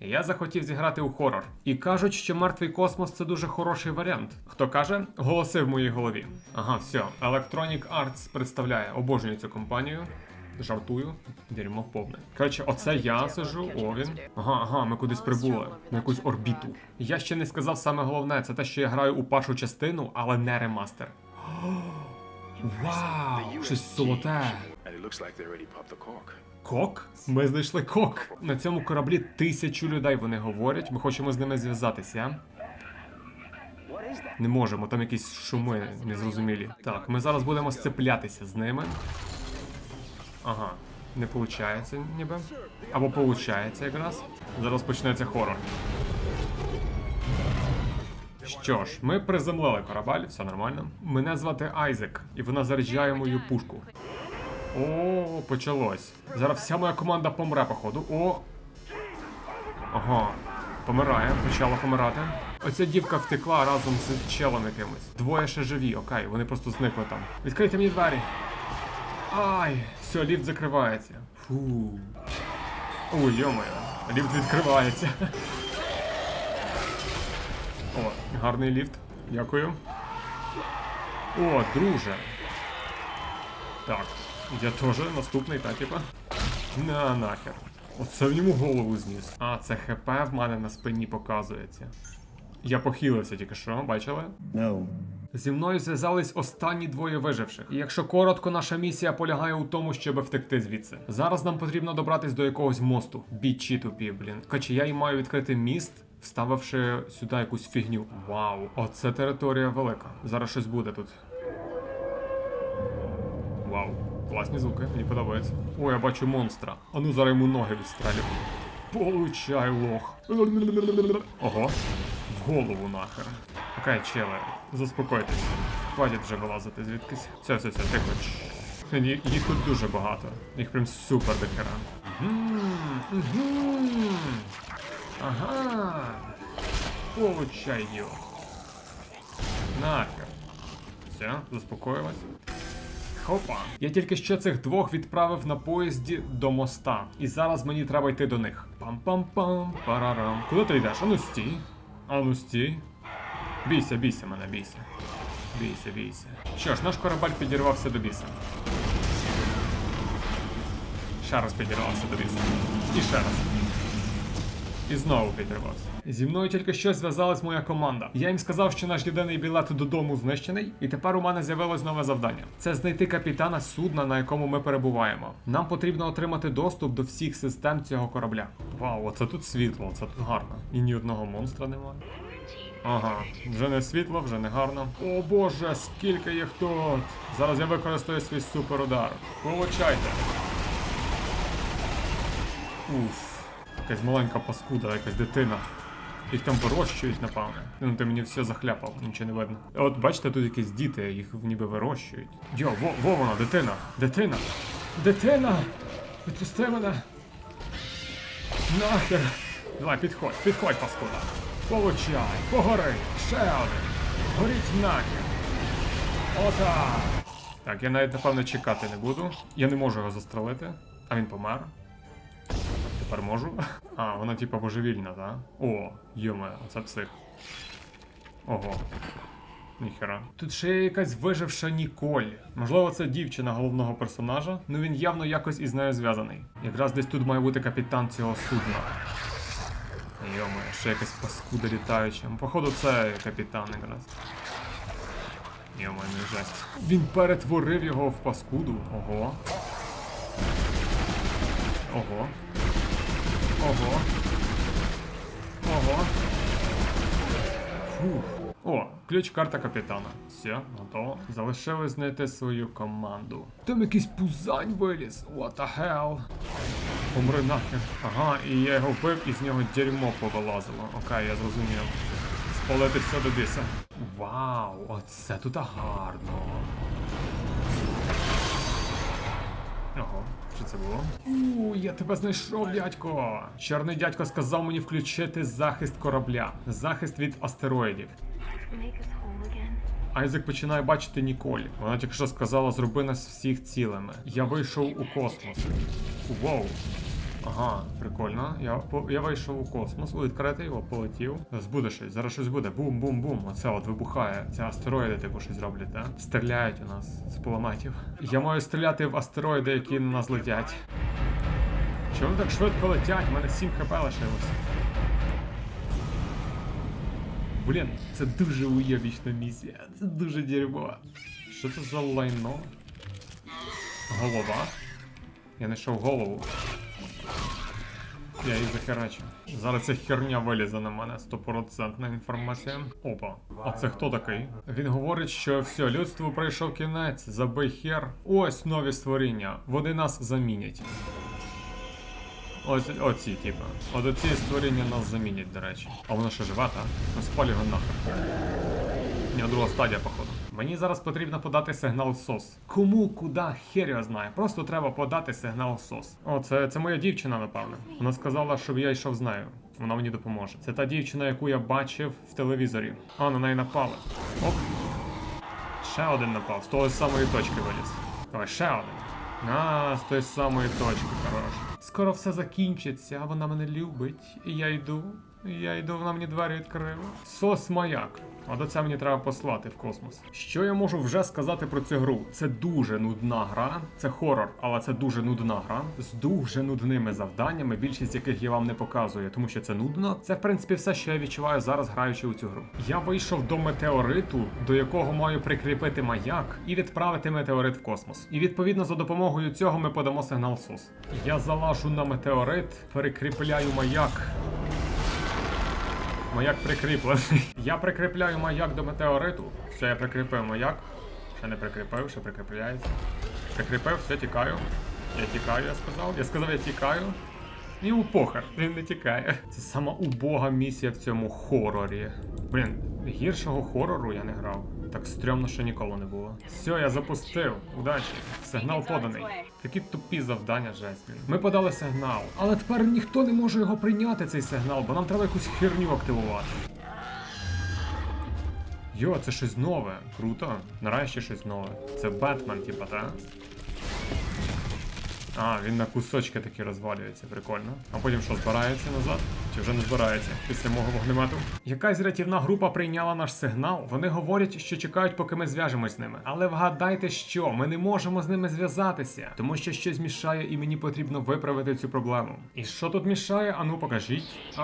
Я захотів зіграти у хорор. І кажуть, що мертвий космос це дуже хороший варіант. Хто каже, голоси в моїй голові. Ага, все. Electronic Arts представляє, обожнюю цю компанію. Жартую, дерьмо повне. Коротше, оце я сижу, о він. Ага, ага, ми кудись прибули. На якусь орбіту. Я ще не сказав саме головне, це те, що я граю у першу частину, але не ремастер. Вау! Щось золоте. Кок? Ми знайшли кок. На цьому кораблі тисячу людей вони говорять. Ми хочемо з ними зв'язатися. Не можемо, там якісь шуми незрозумілі. Так, ми зараз будемо сцеплятися з ними. Ага, не виходить ніби. Або виходить якраз. Зараз почнеться хорор. Що ж, ми приземлили корабель, все нормально. Мене звати Айзек, і вона заряджає мою пушку. О, почалось. Зараз вся моя команда помре, походу. О. Ага. Помирає, почала помирати. Оця дівка втекла разом з челом якимось. Двоє ще живі, окей, вони просто зникли там. Відкрийте мені двері. Ай, все, ліфт закривається. Фу. Ой, йомаю, ліфт відкривається. О, гарний ліфт. Дякую. О, друже. Так, я теж наступний, та типа. На нахер. Оце в ньому голову зніс. А, це ХП в мене на спині показується. Я похилився тільки що, бачили? No. Зі мною зв'язались останні двоє виживших. І якщо коротко, наша місія полягає у тому, щоб втекти звідси. Зараз нам потрібно добратись до якогось мосту. Бічі тупі, блін. Каче я й маю відкрити міст, вставивши сюди якусь фігню. Вау, оце територія велика. Зараз щось буде тут. Вау, класні звуки, мені подобається. О, я бачу монстра. А ну зараз йому ноги відстрелю. Получай лох. Ого. В голову нахер. Окей, чели, заспокойтесь. Хватить вже вилазити звідкись. Все, все, все, тихо. Їх тут дуже багато. Їх прям супер дохера. Ага. Получай його. Нахер. Все, заспокоїлась. Хопа. Я тільки що цих двох відправив на поїзді до моста. І зараз мені треба йти до них. Пам-пам-пам, парарам. Куди ти йдеш? Ану стій. Ану стій. Бійся, бійся мене, бійся. Бійся, бійся. Що ж, наш корабель підірвався до біса. Ще раз підірвався до біса. І ще раз. І знову підірвався. Зі мною тільки що зв'язалась моя команда. Я їм сказав, що наш єдиний білет додому знищений, і тепер у мене з'явилось нове завдання: це знайти капітана судна, на якому ми перебуваємо. Нам потрібно отримати доступ до всіх систем цього корабля. Вау, оце тут світло, це тут гарно. І ні одного монстра немає. Ага, вже не світло, вже не гарно. О боже, скільки їх тут! Зараз я використаю свій суперудар. Получайте. Уф. Якась маленька паскуда, якась дитина. Їх там вирощують, напевне. Ну ти мені все захляпав, нічого не видно. От бачите, тут якісь діти, їх ніби вирощують. Йо, во, во вона, дитина! Дитина! Дитина! Відпусти мене! Нахер! Давай, підходь, підходь, паскуда! Получай! Погори! Ще один! Горіть нахер! Отак! Так, я навіть напевно чекати не буду. Я не можу його застрелити, а він помер. Тепер. А, вона типа божевільна, так? О, йоме, це псих. Ого. Ніхера. Тут ще є якась виживша Ніколь. Можливо, це дівчина головного персонажа, ну він явно якось із нею зв'язаний. Якраз десь тут має бути капітан цього судна. Йоме, ще якась паскуда літаюча. Походу, це капітан якраз. Йоме, не жесть. Він перетворив його в паскуду. Ого. Ого. Ого. Ого. Фух. О, ключ карта капітана. Все, готово. Залишилось знайти свою команду. Там якийсь пузань виліз. What the hell? Помри нахер. Ага, і я його вбив, і з нього дерьмо повилазило. Окей, я зрозумів. Спалити все до біса. Вау, оце тут гарно. Ого, що це було? У, я тебе знайшов, дядько. Чорний дядько сказав мені включити захист корабля, захист від астероїдів. Айзек починає бачити Ніколь. Вона тільки що сказала, зроби нас всіх цілими. Я вийшов у космос. Воу. Ага, прикольно. Я, я вийшов у космос, у відкритий його полетів. Збуде щось, зараз щось буде. Бум-бум-бум. Оце от вибухає. Це астероїди типу щось роблять, так? Стріляють у нас з кулеметів. Я маю стріляти в астероїди, які на нас летять. Чому так швидко летять? У мене 7 хп лишилося. Блін, це дуже уєбічна місія. Це дуже дерьмо. Що це за лайно? Голова? Я знайшов голову. Я її захерачу. Зараз ця херня вилізе на мене, стопроцентна інформація. Опа. А це хто такий? Він говорить, що все, людству прийшов кінець, забий хер. Ось нові створіння. Вони нас замінять. Ось оці, типа. От оці створіння нас замінять, до речі. А воно що живе, та? Ну спаль його нахер. Ні, друга стадія, походу. Мені зараз потрібно подати сигнал СОС. Кому, куди, хер його знає. Просто треба подати сигнал СОС. О, це, це моя дівчина, напевно. Вона сказала, щоб я йшов з нею. Вона мені допоможе. Це та дівчина, яку я бачив в телевізорі. А, на неї напали. Оп. Ще один напав. З того самої точки виліз. Давай, ще один. А, з тої самої точки, хорош. Скоро все закінчиться, вона мене любить. І я йду. Я йду, вона мені двері відкрила. Сос маяк. А до це мені треба послати в космос. Що я можу вже сказати про цю гру? Це дуже нудна гра, це хорор, але це дуже нудна гра з дуже нудними завданнями, більшість яких я вам не показую, тому що це нудно. Це в принципі все, що я відчуваю зараз, граючи у цю гру. Я вийшов до метеориту, до якого маю прикріпити маяк і відправити метеорит в космос. І відповідно за допомогою цього ми подамо сигнал СОС. Я залажу на метеорит, перекріпляю маяк. Маяк прикріплений. Я прикріпляю маяк до метеориту. Все, я прикріпив маяк. Ще не прикріпив, ще прикріпляється. Прикріпив, все, тікаю. Я тікаю, я сказав. Я сказав, я тікаю. Йому похер, він не тікає. Це сама убога місія в цьому хорорі. Блін, гіршого хорору я не грав. Так стрьомно, що ніколи не було. Все, я запустив. Удачі. Сигнал поданий. Такі тупі завдання, жесть. Ми подали сигнал. Але тепер ніхто не може його прийняти, цей сигнал, бо нам треба якусь херню активувати. Йо, це щось нове. Круто. Нарешті щось нове. Це Бетмен, типа, та? А, він на кусочки такі розвалюється, прикольно. А потім що, збирається назад? Чи вже не збирається після мого вогнемету? Якась рятівна група прийняла наш сигнал. Вони говорять, що чекають, поки ми зв'яжемось з ними. Але вгадайте, що ми не можемо з ними зв'язатися, тому що щось мішає, і мені потрібно виправити цю проблему. І що тут мішає? Ану, покажіть. А,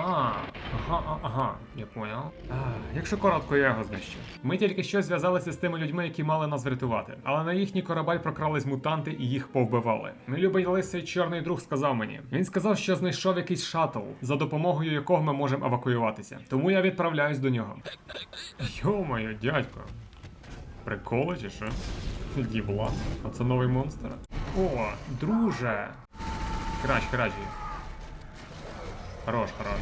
ага, ага, я поняв. А, якщо коротко, я його знищу. Ми тільки що зв'язалися з тими людьми, які мали нас врятувати. Але на їхній корабель прокрались мутанти і їх повбивали. Мій любий лисий чорний друг сказав мені. Він сказав, що знайшов якийсь шаттл, за допомогою якого ми можемо евакуюватися. Тому я відправляюсь до нього. Йо-моє, дядько. Приколи чи що? Дібла. А це новий монстр. О, друже. Крач, крач. Хорош, хорош.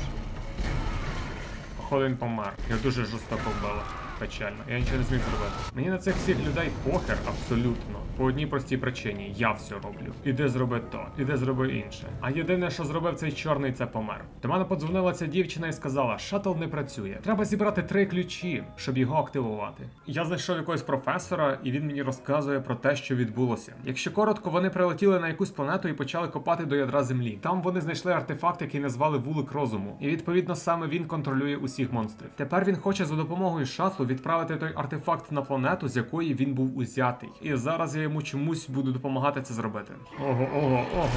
Походу він помер. Його дуже жорстоко вбили. Печально. Я нічого не зміг зробити. Мені на цих всіх людей похер абсолютно. По одній простій причині. Я все роблю. Іди зроби то, іди зроби інше. А єдине, що зробив цей чорний, це помер. До мене подзвонила ця дівчина і сказала: шаттл не працює. Треба зібрати три ключі, щоб його активувати. Я знайшов якогось професора, і він мені розказує про те, що відбулося. Якщо коротко, вони прилетіли на якусь планету і почали копати до ядра землі. Там вони знайшли артефакт, який назвали вулик розуму. І відповідно саме він контролює усіх монстрів. Тепер він хоче за допомогою шатлу відправити той артефакт на планету, з якої він був узятий. І зараз я йому чомусь буду допомагати це зробити. Ого, ого, ого.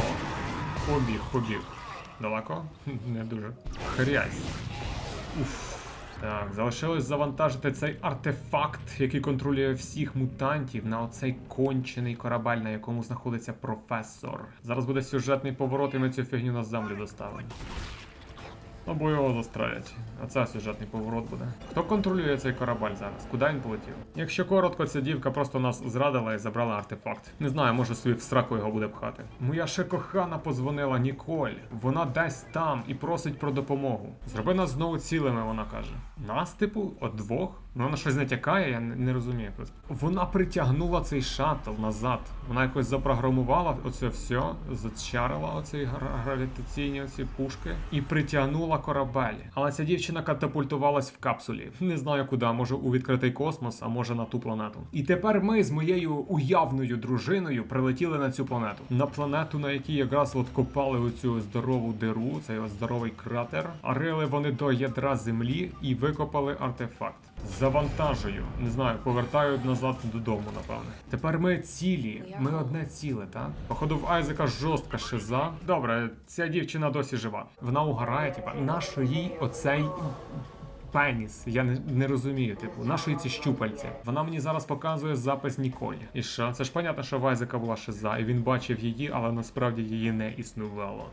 Побіг, побіг. Далеко? Не дуже. Хрясь. Уф. Так, залишилось завантажити цей артефакт, який контролює всіх мутантів на оцей кончений корабель, на якому знаходиться професор. Зараз буде сюжетний поворот, і ми цю фігню на землю доставимо. Або його застрелять. А це сюжетний поворот буде. Хто контролює цей корабель зараз? Куди він полетів? Якщо коротко, ця дівка просто нас зрадила і забрала артефакт. Не знаю, може собі в сраку його буде пхати. Моя ще кохана позвонила Ніколь. Вона десь там і просить про допомогу. Зроби нас знову цілими, вона каже. Нас, типу, от двох? Ну вона щось натякає, я не, розумію просто. Вона притягнула цей шаттл назад. Вона якось запрограмувала оце все, зачарила оці гравітаційні оці пушки і притягнула корабель. Але ця дівчина катапультувалась в капсулі. Не знаю куди, може у відкритий космос, а може на ту планету. І тепер ми з моєю уявною дружиною прилетіли на цю планету. На планету, на якій якраз от копали оцю здорову диру, цей здоровий кратер. А рили вони до ядра землі і викопали артефакт. Завантажую, не знаю, повертаю назад додому, напевне. Тепер ми цілі, ми одне ціле, так? Походу в Айзека жорстка шиза. Добре, ця дівчина досі жива. Вона угорає, типа, нащо їй оцей пеніс? Я не, не розумію, типу, нащо їй ці щупальці? Вона мені зараз показує запис Ніколь. І що? Це ж понятно, що в Айзека була шиза, і він бачив її, але насправді її не існувало.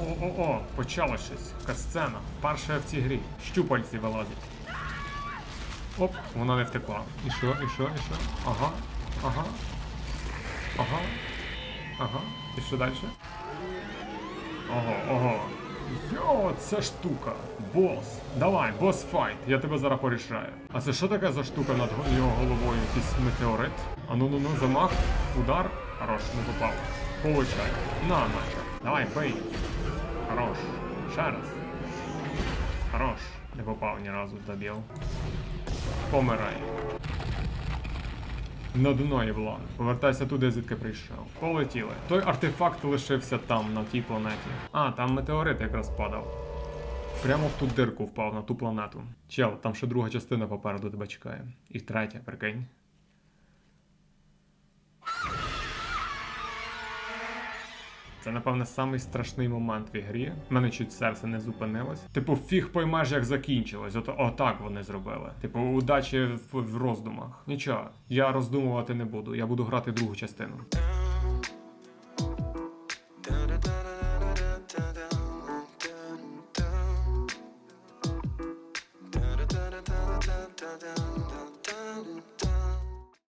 О-о-о, почало щось. Касцена. Вперше в цій грі. Щупальці вилазять. Оп, вона не втекла. І що, і що, і що? Ага, ага. Ага. Ага. І що далі? Ого, ого. Йо, це штука. Бос. Давай, бос файт. Я тебе зараз порішаю. А це що таке за штука над його головою? Якийсь метеорит? А ну ну ну, замах, удар. Хорош, не попав. Получай. На, на. Давай, бий. Хорош. Ще раз. Хорош. Не попав ні разу, добив. Помирай. На дно Євлон. Повертайся туди, звідки прийшов. Полетіли. Той артефакт лишився там, на тій планеті. А, там метеорит якраз падав. Прямо в ту дирку впав на ту планету. Чел, там ще друга частина попереду тебе чекає. І третя, прикинь. Це, напевне, самий страшний момент в ігрі. У мене чуть серце не зупинилось. Типу, фіг поймеш, як закінчилось. От отак вони зробили. Типу, удачі в, в роздумах. Нічого, я роздумувати не буду. Я буду грати другу частину.